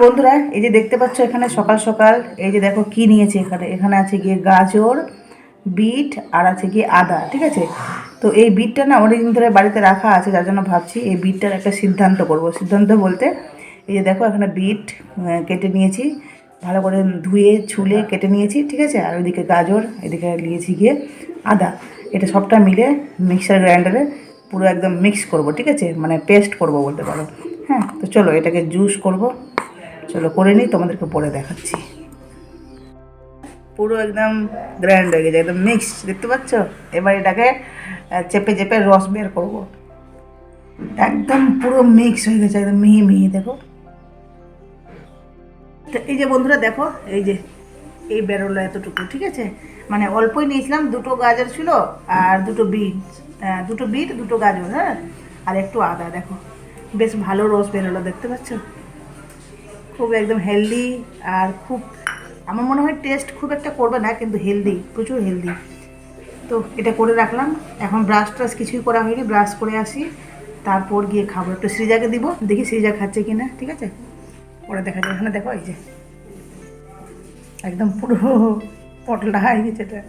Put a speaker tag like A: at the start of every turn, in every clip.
A: বন্ধুরা, এই যে দেখতে পাচ্ছ এখানে সকাল সকাল, এই যে দেখো কি নিয়েছে এখানে। এখানে আছে গিয়ে গাজর, বিট, আর আছে গিয়ে আদা, ঠিক আছে? তো এই বিটটা না অনেকদিন ধরে বাড়িতে রাখা আছে, যার জন্য ভাবছি এই বিটটার একটা সিদ্ধান্ত করব। সিদ্ধান্ত বলতে, এই যে দেখো এখানে বিট কেটে নিয়েছি, ভালো করে ধুয়ে, ছুলে কেটে নিয়েছি, ঠিক আছে? আর ওইদিকে গাজর, এদিকে নিয়েছি গিয়ে আদা। এটা সবটা মিলে মিক্সার গ্রাইন্ডারে পুরো একদম মিক্স করব, ঠিক আছে? মানে পেস্ট করব বলতে পারো। হ্যাঁ তো চলো এটাকে জুস করব। চলো করে নিই, তোমাদেরকে পরে দেখাচ্ছি। পুরো একদম গ্র্যান্ড হয়ে গেছে, একদম মিক্স দেখতে পাচ্ছ? এবার এটাকে চেপে চেপে রস বের করব। একদম পুরো মিক্স হয়ে গেছে, একদম মিহি মিহি, দেখো। এই যে বন্ধুরা, দেখো, এই যে, এই বেরোলো এতটুকু, ঠিক আছে? মানে অল্পই নিয়েছিলাম, দুটো গাজর ছিল আর দুটো বিট দুটো বিট দুটো গাজর হ্যাঁ? আর একটু আদা, দেখো। বেশ ভালো রস বেরোলো, দেখতে পাচ্ছ? খুব একদম হেলদি আর খুব, আমার মনে হয় টেস্ট খুব একটা করবে না, কিন্তু হেলদি প্রচুর হেলদি তো এটা করে রাখলাম। এখন ব্রাশ ট্রাশ কিছুই করা হয়নি ব্রাশ করে আসি। তারপর গিয়ে খাব। একটু সৃজাকে দিব, দেখি সৃজা খাচ্ছে কি না ঠিক আছে? পরে দেখা যায় এখানে দেখো এই যে, একদম পুরো পটলটা হয়ে গেছে এটা।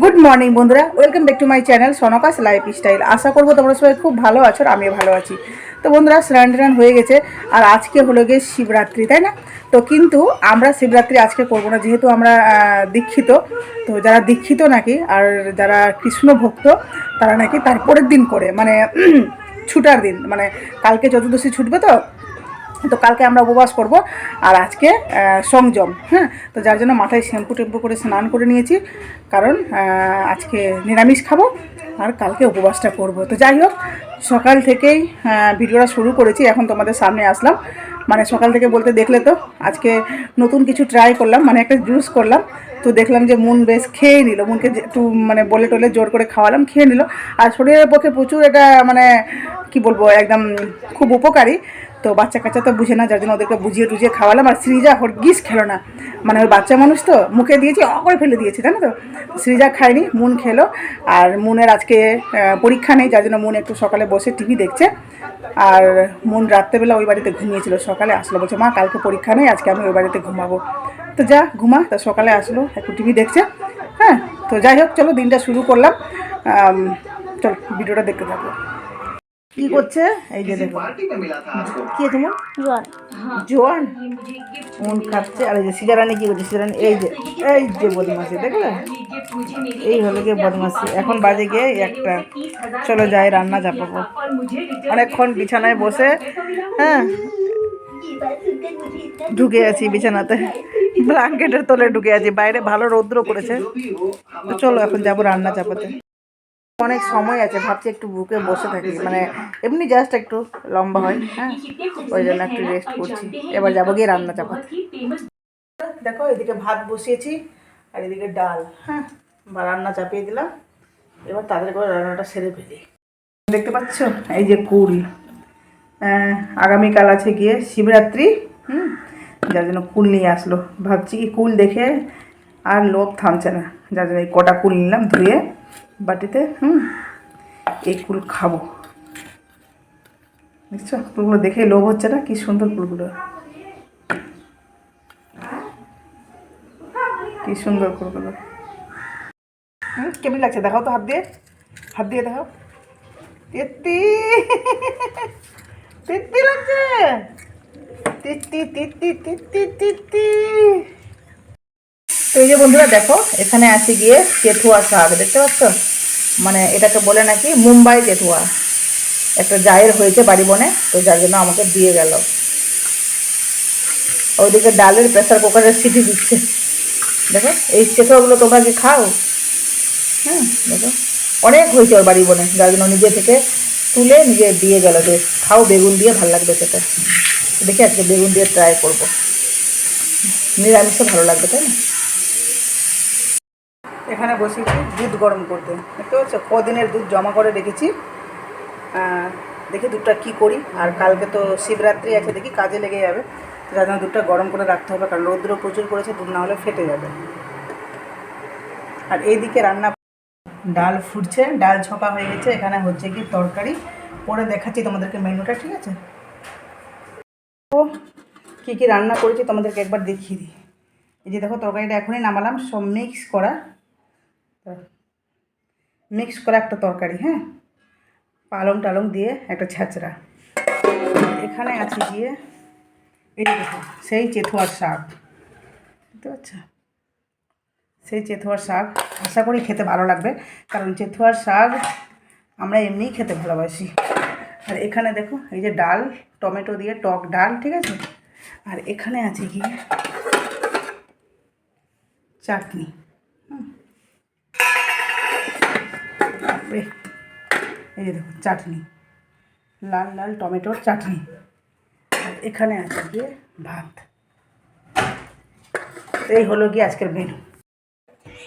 A: গুড মর্নিং বন্ধুরা। Welcome back to my channel সনকাস lifestyle আশা করব তোমরা সবাই খুব ভালো আছো আর আমিও ভালো আছি। তো বন্ধুরা স্নান টান হয়ে গেছে আর আজকে হলো গিয়ে শিবরাত্রি, তাই না? তো কিন্তু আমরা শিবরাত্রি আজকে করব না, যেহেতু আমরা দীক্ষিত। তো যারা দীক্ষিত নাকি আর যারা কৃষ্ণ ভক্ত, তারা নাকি তারপরের দিন করে। মানে ছুটার দিন। মানে কালকে চতুর্দশী ছুটবে তো তো কালকে আমরা উপবাস করব আর আজকে সংযম হ্যাঁ? তো যার জন্য মাথায় শ্যাম্পু টেম্পু করে স্নান করে নিয়েছি, কারণ আজকে নিরামিষ খাব আর কালকে উপবাসটা করব। তো যাই হোক, সকাল থেকেই ভিডিওটা শুরু করেছি, এখন তোমাদের সামনে আসলাম। মানে সকাল থেকে বলতে দেখলে তো, আজকে নতুন কিছু ট্রাই করলাম মানে একটা জুস করলাম, তো দেখলাম যে মন বেশ খেয়ে নিল, মনকে একটু মানে বলে টলে জোর করে খাওয়ালাম, খেয়ে নিল। আর শরীরের পক্ষে প্রচুর এটা মানে কি বলব, একদম খুব উপকারী। তো বাচ্চা কাচ্চা তো বুঝে না, যার জন্য ওদেরকে বুঝিয়ে টুঝিয়ে খাওয়ালাম। আর সৃজা হরগিস খেলো না। মানে ওই বাচ্চা মানুষ তো, মুখে দিয়েছি, অ করে ফেলে দিয়েছে, জানো তো? সৃজা খায়নি, মুন খেলো। আর মুনের আজকে পরীক্ষা নেই, যার জন্য মুন একটু সকালে বসে টিভি দেখছে। আর মুন রাত্রেবেলা ওই বাড়িতে ঘুমিয়েছিল, সকালে আসলো। বলছে, মা, কালকে পরীক্ষা নেই, আজকে আমি ওই বাড়িতে ঘুমাবো। তো যা, ঘুমা, তা সকালে আসলো, একটু টিভি দেখছে। হ্যাঁ তো যাই হোক, চলো, দিনটা শুরু করলাম। চলো, ভিডিওটা দেখতে থাকব কি করছে? এই যে দেখো। কি তোমার
B: জল
A: জোয়ান। মন খাচ্ছে। আর এই যে সিজারানি কি করছে? সিজারানি এই যে এই যে বদমাসি দেখলে? এই হলো গিয়ে বদমাসি এখন বাজে গিয়ে একটা চলো যাই রান্না চাপাবো অনেকক্ষণ বিছানায় বসে। হ্যাঁ। ঢুকে আছি বিছানাতে। ব্ল্যাঙ্কেটের তলে ঢুকে আছি। বাইরে ভালো রৌদ্র করেছে। তো চলো এখন যাব রান্না চাপাতে। অনেক সময় আছে ভাবছি একটু বুকে বসে থাকি মানে এমনি জাস্ট একটু লম্বা হয় হ্যাঁ? ওই জন্য একটু রেস্ট করছি। এবার যাব গিয়ে রান্না চাপা। দেখো এদিকে ভাত বসিয়েছি আর এদিকে ডাল হ্যাঁ? বা রান্না চাপিয়ে দিলাম এবার তাদের করে রান্নাটা সেরে ফেলি। দেখতে পাচ্ছ? এই যে কুল আহ, আগামীকাল আছে গিয়ে শিবরাত্রি হুম? যার জন্য কুল নিয়ে আসলো। ভাবছি কি কুল দেখে আর লোভ থামছে না। যার জন্য এই কটা কুল নিলাম ধুয়ে বাটিতে হুম এই কুল খাব। দেখছ? কুলগুলো দেখে লোভ হচ্ছে না? কি সুন্দর কুলগুলো কি সুন্দর কুলগুলো হুম, কেমন লাগছে? দেখাও তো হাত দিয়ে। হাত দিয়ে দেখাও। তেত্তি। তেত্তি লাগছে। তিত্তি তিত্তি তিত্তি তিত্তি। তো এই যে বন্ধুরা দেখো, এখানে আছে গিয়ে চেথুয়া শাক, দেখতে পাচ্ছ? মানে এটাকে বলে নাকি মুম্বাই চেথুয়া একটা জায়ের হয়েছে বাড়ি বনে, তো যার জন্য আমাকে দিয়ে গেল। ওইদিকে ডালের প্রেসার কুকারের সিটি দিচ্ছে। দেখো, এই চেথোগুলো তোমরা কি খাও? হ্যাঁ দেখো। অনেক হয়েছে ওর বাড়ি বনে, যার জন্য নিজে থেকে তুলে নিজে দিয়ে গেল যে খাও, বেগুন দিয়ে ভালো লাগবে খেতে। দেখি আজকে বেগুন দিয়ে ট্রাই করব। নিরামিষও ভালো লাগবে, তাই না? এখানে বসেছি দুধ গরম করতে। দেখতে পাচ্ছ? কদিনের দুধ জমা করে রেখেছি। দেখি দুধটা কি করি। আর কালকে তো শিবরাত্রি আছে, দেখি কাজে লেগে যাবে। যার জন্য দুধটা গরম করে রাখতে হবে, কারণ রৌদ্র প্রচুর পড়েছে, দুধ না হলে ফেটে যাবে। আর এইদিকে রান্না ডাল ফুটছে, ডাল ছপা হয়ে গেছে। এখানে হচ্ছে কি তরকারি। পরে দেখাচ্ছি তোমাদেরকে মেনুটা, ঠিক আছে? ও কী কী রান্না করেছি তোমাদেরকে একবার দেখিয়ে দিই। এই যে দেখো, তরকারিটা এখনই নামালাম। সব মিক্স করা। মিক্স করা একটা তরকারি হ্যাঁ? পালং টালং দিয়ে একটা ছ্যাঁচড়া এখানে আছে গিয়ে, এই দেখো সেই চেথুয়ার শাক। বুঝতে পারছ সেই চেথুয়ার শাক, আশা করি খেতে ভালো লাগবে। কারণ চেথুয়ার শাক আমরা এমনিই খেতে ভালোবাসি। আর এখানে দেখো এই যে ডাল, টমেটো দিয়ে টক ডাল, ঠিক আছে? আর এখানে আছে গিয়ে চাটনি হুম। বাপরে, এই যে দেখো চাটনি। লাল লাল টমেটোর চাটনি। এখানে আছে গিয়ে ভাত। এই হলো গিয়ে আজকের মেনু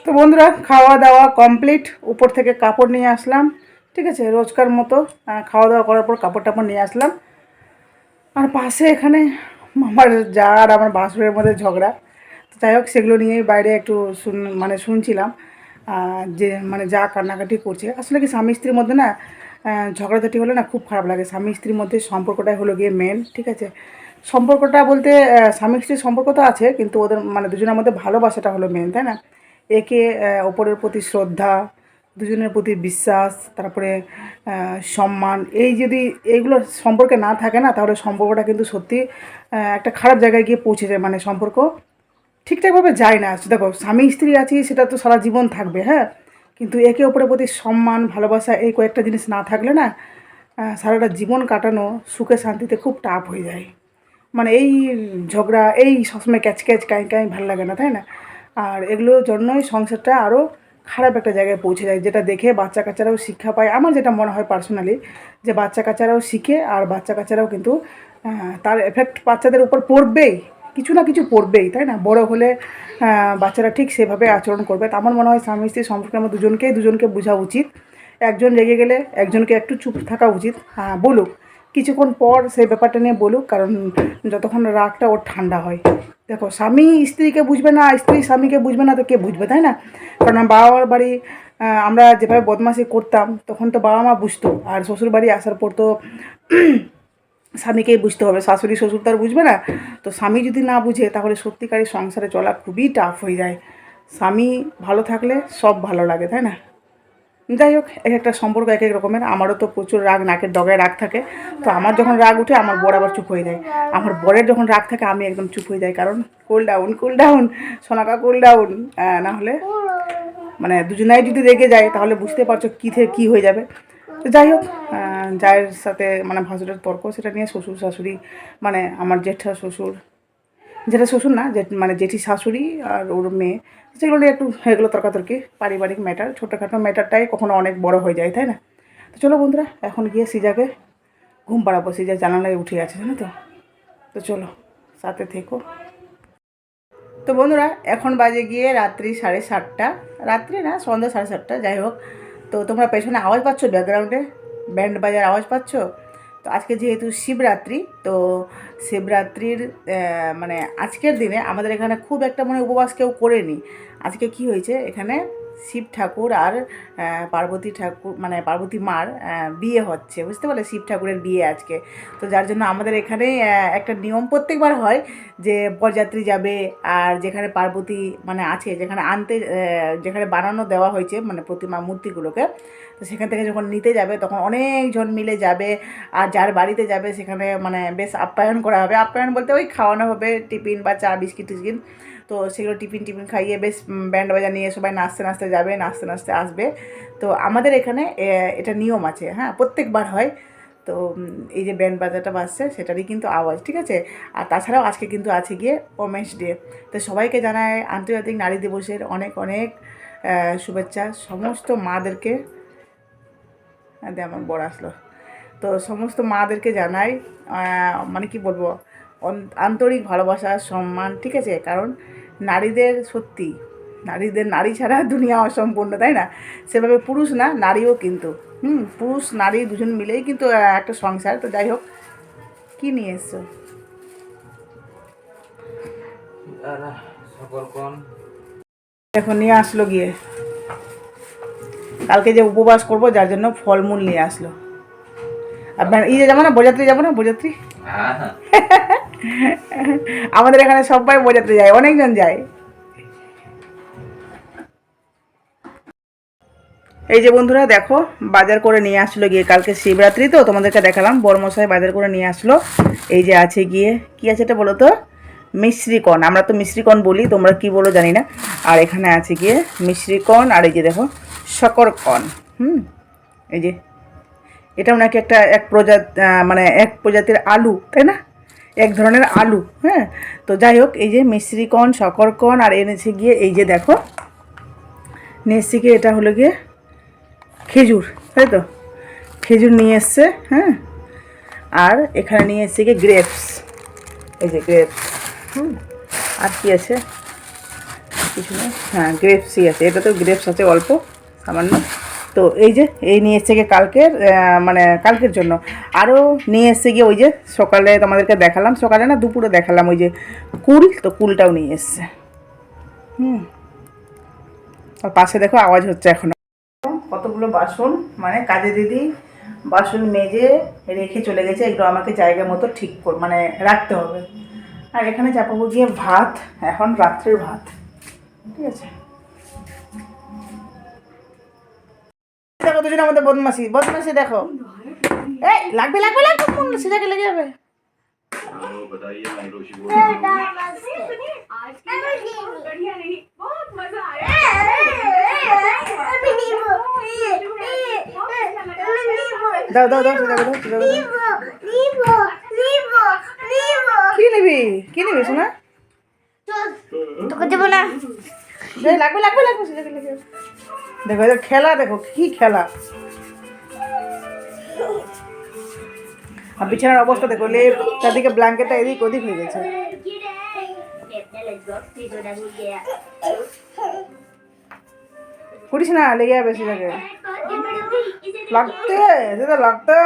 A: তো বন্ধুরা খাওয়া দাওয়া কমপ্লিট উপর থেকে কাপড় নিয়ে আসলাম ঠিক আছে? রোজকার মতো খাওয়া দাওয়া করার পর কাপড় টাপড় নিয়ে আসলাম। আর পাশে এখানে আমার যা আর আমার বাসুরের মধ্যে ঝগড়া। তো যাই হোক সেগুলো নিয়েই বাইরে একটু শুন মানে শুনছিলাম। যে মানে যা কান্নাকাটি করছে, আসলে কি স্বামী স্ত্রীর মধ্যে না ঝগড়াঝাটি হলে না খুব খারাপ লাগে। স্বামী স্ত্রীর মধ্যে সম্পর্কটাই হলো গিয়ে মেন ঠিক আছে? সম্পর্কটা বলতে স্বামী স্ত্রীর সম্পর্ক তো আছে, কিন্তু ওদের মানে দুজনের মধ্যে ভালোবাসাটা হলো মেন তাই না? একে ওপরের প্রতি শ্রদ্ধা, দুজনের প্রতি বিশ্বাস, তারপরে সম্মান, এই যদি এইগুলো সম্পর্কে না থাকে না, তাহলে সম্পর্কটা কিন্তু সত্যি একটা খারাপ জায়গায় গিয়ে পৌঁছে যায় মানে সম্পর্ক ঠিকঠাকভাবে যায় না। দেখো, স্বামী স্ত্রী আছি, সেটা তো সারা জীবন থাকবে হ্যাঁ? কিন্তু একে অপরের প্রতি সম্মান, ভালোবাসা এই কয়েকটা জিনিস না থাকলে না সারাটা জীবন কাটানো সুখে শান্তিতে খুব টাফ হয়ে যায়। মানে এই ঝগড়া, এই সবসময় ক্যাচ ক্যাচ কাই কাই ভালো লাগে না, তাই না? আর এগুলোর জন্যই সংসারটা আরও খারাপ একটা জায়গায় পৌঁছে যায়, যেটা দেখে বাচ্চা কাচ্চারাও শিক্ষা পায়। আমার যেটা মনে হয় পার্সোনালি যে বাচ্চা কাচ্চারাও শিখে আর বাচ্চা কাচ্চারাও কিন্তু তার এফেক্ট বাচ্চাদের উপর পড়বেই। কিছু না কিছু পড়বেই, তাই না? বড় হলে বাচ্চারা ঠিক সেভাবে আচরণ করবে। আমার মনে হয় স্বামী স্ত্রী সম্পর্কে আমার দুজনকেই, দুজনকে বোঝা উচিত। একজন রেগে গেলে একজনকে একটু চুপ থাকা উচিত। হ্যাঁ বলুক। কিছুক্ষণ পর সেই ব্যাপারটা নিয়ে বলুক, কারণ যতক্ষণ রাগটা ওর ঠান্ডা হয়। দেখো, স্বামী স্ত্রীকে বুঝবে না, স্ত্রী স্বামীকে বুঝবে না, তো কে বুঝবে, তাই না? কারণ আমার বাবা মার বাড়ি আমরা যেভাবে বদমাশি করতাম, তখন তো বাবা মা বুঝতো। আর শ্বশুর বাড়ি আসার পর তো স্বামীকেই বুঝতে হবে, শাশুড়ি শ্বশুর তো আর বুঝবে না। তো স্বামী যদি না বুঝে, তাহলে সত্যিকারের সংসারে চলা খুবই টাফ হয়ে যায়। স্বামী ভালো থাকলে সব ভালো লাগে, তাই না? যাই হোক, এক একটা সম্পর্ক এক এক রকমের। আমারও তো প্রচুর রাগ, নাকের ডগায় রাগ থাকে। তো আমার যখন রাগ উঠে, আমার বর আবার চুপ হয়ে যায়। আমার বরের যখন রাগ থাকে, আমি একদম চুপ হয়ে যাই। কারণ কুল ডাউন কুল ডাউন সোনাকা কুল ডাউন না হলে মানে দুজনাই যদি রেগে যায়, তাহলে বুঝতে পারছ কী থেকে কী হয়ে যাবে। তো যাই হোক জায়ের সাথে মানে ভাসুরের তর্ক সেটা নিয়ে শ্বশুর শাশুড়ি মানে আমার জেঠা শ্বশুর যেটা শ্বশুর না যে মানে জেঠি শাশুড়ি আর ওর মেয়ে, সেগুলো নিয়ে একটু এগুলো তর্কাতর্কি, পারিবারিক ম্যাটার ছোটোখাটো ম্যাটারটাই কখনো অনেক বড় হয়ে যায়, তাই না? তো চলো বন্ধুরা, এখন গিয়ে সিজাকে ঘুম পাড়াবো, সিজা জানালায় উঠে আছে, জানো তো? তো চলো, সাথে থেকো। তো বন্ধুরা, এখন বাজে গিয়ে রাত্রি সাড়ে সাতটা, রাত্রি না, সন্ধ্যা সাড়ে সাতটা, যাই হোক। তো তোমরা পেছনে আওয়াজ পাচ্ছ ব্যাকগ্রাউন্ডে? ব্যান্ড বাজার আওয়াজ পাচ্ছ? তো আজকে যেহেতু শিবরাত্রি, তো শিবরাত্রির মানে আজকের দিনে আমাদের এখানে খুব একটা মানে উপবাস কেউ করেনি। আজকে কি হয়েছে? এখানে শিব ঠাকুর আর পার্বতী ঠাকুর মানে পার্বতী মার বিয়ে হচ্ছে। বুঝতে পারলে? শিব ঠাকুরের বিয়ে আজকে। তো যার জন্য আমাদের এখানে একটা নিয়ম প্রত্যেকবার হয় যে বরযাত্রী যাবে আর যেখানে পার্বতী মানে আছে, যেখানে আনতে যেখানে বানানো দেওয়া হয়েছে মানে প্রতিমা মূর্তিগুলোকে, তো সেখান থেকে যখন নিতে যাবে, তখন অনেকজন মিলে যাবে আর যার বাড়িতে যাবে, সেখানে মানে বেশ আপ্যায়ন করা হবে। আপ্যায়ন বলতে ওই খাওয়ানো হবে, টিফিন বা চা বিস্কিট টিস্কিট তো সেগুলো টিফিন টিফিন খাইয়ে বেশ ব্যান্ড বাজা নিয়ে সবাই নাচতে নাচতে যাবে, নাচতে নাচতে আসবে। তো আমাদের এখানে এটা নিয়ম আছে হ্যাঁ প্রত্যেকবার হয়। তো এই যে ব্যান্ড বাজারটা বাজছে, সেটারই কিন্তু আওয়াজ, ঠিক আছে? আর তাছাড়াও আজকে কিন্তু আছে গিয়ে ওমেন্স ডে। তো সবাইকে জানায় আন্তর্জাতিক নারী দিবসের অনেক অনেক শুভেচ্ছা। সমস্ত মাদেরকে দে, আমার বড় আসলো। তো সমস্ত মাদেরকে জানাই মানে কি বলব? আন্তরিক ভালোবাসা সম্মান ঠিক আছে? কারণ নারীদের সত্যি নারীদের নারী ছাড়া দুনিয়া অসম্পূর্ণ তাই না? সেভাবে পুরুষ না নারীও কিন্তু। হুম পুরুষ নারী দুজন মিলেই কিন্তু একটা সংসার। তো যাই হোক কী নিয়ে এসছো? এখন নিয়ে আসলো গিয়ে। কালকে যে উপবাস করব যার জন্য ফলমূল নিয়ে আসলো। আপনার এই যে যাব না বরযাত্রী যাব না বরযাত্রী আমাদের এখানে সবাই বোঝাতে যায়, অনেকজন যায়। এই যে বন্ধুরা, দেখো, বাজার করে নিয়ে আসলো গিয়ে কালকে শিবরাত্রি তো, তোমাদেরকে দেখালাম বড়মশাই বাজার করে নিয়ে আসলো। এই যে আছে গিয়ে, কি আছে এটা বলো তো? মিশ্রিকণ আমরা তো মিশ্রিকণ বলি, তোমরা কি বলো জানি না। আর এখানে আছে গিয়ে মিশ্রিকণ আর এই যে দেখো শকরকণ হুম? এই যে, এটাও নাকি একটা এক প্রজাত মানে এক প্রজাতির আলু, তাই না? এক ধরনের আলু হ্যাঁ? তো যাই হোক, এই যে মিশ্রিকণ শকরকণ আর এনেছে গিয়ে এই যে দেখো নিয়ে এটা হলো গিয়ে খেজুর, তাই তো? খেজুর নিয়ে এসছে হ্যাঁ? আর এখানে নিয়ে এসছে গিয়ে গ্রেপস, এই যে গ্রেপস, হুম? আর কি আছে? কিছু নেই? হ্যাঁ গ্রেপসই আছে এটা তো গ্রেপস আছে অল্প, সামান্য। তো এই যে, এই নিয়ে এসছে গিয়ে কালকের মানে কালকের জন্য। আরও নিয়ে এসছে গিয়ে ওই যে সকালে তোমাদেরকে দেখালাম, সকালে না দুপুরে দেখালাম ওই যে কুল, তো কুলটাও নিয়ে এসছে। হুম। আর পাশে দেখো আওয়াজ হচ্ছে এখন। কতগুলো বাসন মানে কাজে দিদি বাসন মেজে রেখে চলে গেছে এগুলো আমাকে জায়গা মতো ঠিক কর মানে রাখতে হবে। আর এখানে চাপাবো গিয়ে ভাত, এখন রাত্রের ভাত। ঠিক আছে? দেখো দুজন আমাদের বদমাসি বদমাসি দেখো। এই লাগবে লাগবে লাগবে কোন সিজাকে লেগে যাবে? দাও দাও দাও দাও দাও। কি নিবি? কি নিবি শোনা
C: তোকে দেবো না।
A: লাগবে লাগবে লাগবে সিজাকে লেগে যাবে। দেখো, এদের খেলা, দেখো, কি খেলা। আর বিছানার অবস্থা, দেখো, লেপ চারদিকে ব্ল্যাঙ্কেটটা এদিক ওদিক হয়ে গেছে। করিস না, লেগে যাবে সেটাকে। লাগতে, সেটা লাগতে।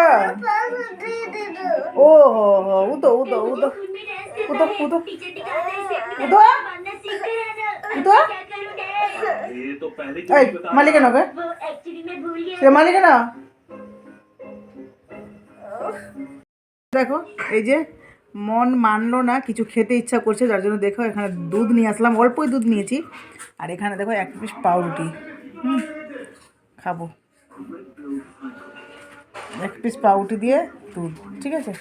A: ও হো হো দেখো এই যে মন মানলো না কিছু খেতে ইচ্ছা করছে যার জন্য দেখো এখানে দুধ নিয়ে আসলাম অল্পই দুধ নিয়েছি। আর এখানে দেখো এক পিস পাউরুটি। হুম খাব। এক পিস পাউরুটি দিয়ে দুধ ঠিক আছে?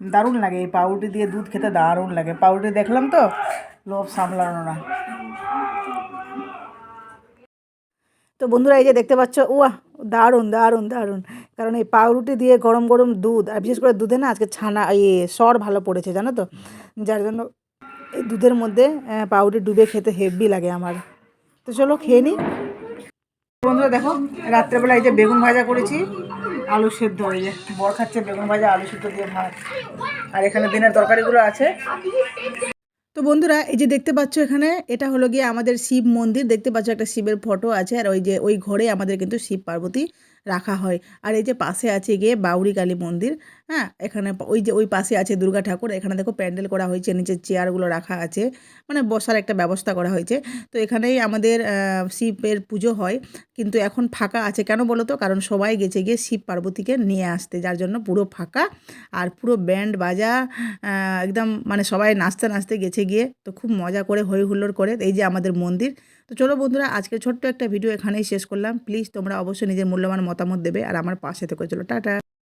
A: দারুণ লাগে এই পাউরুটি দিয়ে দুধ খেতে দারুণ লাগে। পাউরুটি দেখলাম তো লোভ সামলানো না। তো বন্ধুরা এই যে দেখতে পাচ্ছ উয়া দারুণ দারুণ দারুণ। কারণ এই পাউরুটি দিয়ে গরম গরম দুধ, আর বিশেষ করে দুধে না আজকে ছানা ইয়ে সর ভালো পড়েছে, জানো তো? যার জন্য এই দুধের মধ্যে পাউরুটি ডুবে খেতে হেভি লাগে আমার। তো চলো খেয়ে নিই বন্ধুরা দেখো রাত্রেবেলা এই যে বেগুন ভাজা করেছি, আলু সেদ্ধ, এই যে বর খাচ্ছে বেগুন ভাজা, আলু সেদ্ধ দিয়ে ভাত। আর এখানে দিনের তরকারিগুলো আছে। তো বন্ধুরা, এই যে দেখতে পাচ্ছ এখানে, এটা হলো গিয়ে আমাদের শিব মন্দির। দেখতে পাচ্ছ একটা শিবের ফটো আছে, আর ওই যে, ওই ঘরে আমাদের কিন্তু শিব পার্বতী। রাখা হয়। আর এই যে পাশে আছে গিয়ে বাউরি কালী মন্দির হ্যাঁ? এখানে ওই যে ওই পাশে আছে দুর্গা ঠাকুর, এখানে দেখো প্যান্ডেল করা হয়েছে, নিচে চেয়ারগুলো রাখা আছে মানে বসার একটা ব্যবস্থা করা হয়েছে। তো এখানেই আমাদের শিবের পুজো হয়, কিন্তু এখন ফাঁকা আছে কেন বলো তো? কারণ সবাই গেছে গিয়ে শিব পার্বতীকে নিয়ে আসতে, যার জন্য পুরো ফাঁকা। আর পুরো ব্যান্ড বাজা একদম মানে সবাই নাচতে নাচতে গেছে গিয়ে, তো খুব মজা করে হই হুল্লোড় করে, এই যে আমাদের মন্দির। তো চলো বন্ধুরা আজকে ছোট্ট একটা ভিডিও এখানেই শেষ করলাম। প্লিজ তোমরা অবশ্যই নিজের মূল্যবান মতামত দেবে আর আমার পাশে থেকে। চলো, টাটা।